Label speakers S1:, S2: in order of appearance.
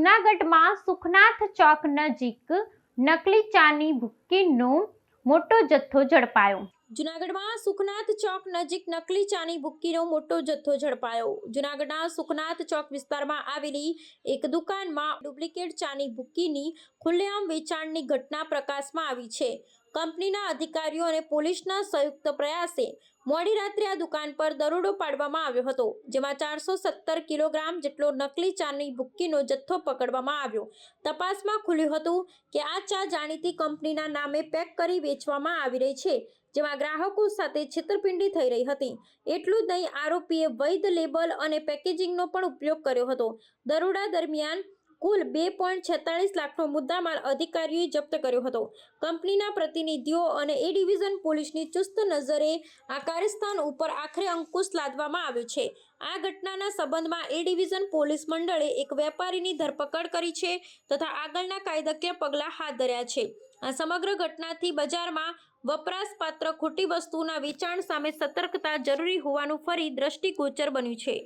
S1: જૂનાગઢમાં સુખનાથ ચોક નજીક નકલી ચાની ભુક્કીનો મોટો જથ્થો ઝડપાયો. જૂનાગઢમાં સુખનાથ ચોક નજીક નકલી ચાની બુક્કીનો મોટો જથ્થો ઝડપાયો. જુનાગઢના સુખનાથ ચોક વિસ્તારમાં આવેલી એક દુકાનમાં ડુપ્લિકેટ ચાની બુક્કીની ખુલ્લેઆમ વેચાણની ઘટના પ્રકાશમાં આવી છે. કંપનીના અધિકારીઓ અને પોલીસના સંયુક્ત પ્રયાસે મોડી રાત્રે આ દુકાન પર દરોડો પાડવામાં આવ્યો હતો, જેમાં ચારસો સત્તર કિલોગ્રામ જેટલો નકલી ચાની બુક્કીનો જથ્થો પકડવામાં આવ્યો. તપાસમાં ખુલ્યું હતું કે આ ચા જાણીતી કંપનીના નામે પેક કરી વેચવામાં આવી રહી છે. જેમાં ગ્રાહકો સાથે છેતરપિંડી થઈ રહી હતી. એટલું જ નહીં, આરોપીએ વૈધ લેબલ અને પેકેજિંગનો પણ ઉપયોગ કર્યો હતો. દરોડા દરમિયાન કુલ બે પોઈન્ટ છેતાળીસ લાખનો મુદ્દામાલ અધિકારીઓએ જપ્ત કર્યો હતો. કંપનીના પ્રતિનિધિઓ અને એ ડિવિઝન પોલીસની ચુસ્ત નજરે આ કાર્યસ્થાન ઉપર આખરે અંકુશ લાદવામાં આવ્યો છે. આ ઘટનાના સંબંધમાં એ ડિવિઝન પોલીસ મંડળે એક વેપારીની ધરપકડ કરી છે તથા આગળના કાયદાકીય પગલાં હાથ ધર્યા છે. આ સમગ્ર ઘટનાથી બજારમાં વપરાશપાત્ર ખોટી વસ્તુના વેચાણ સામે સતર્કતા જરૂરી હોવાનું ફરી દ્રષ્ટિગોચર બન્યું છે.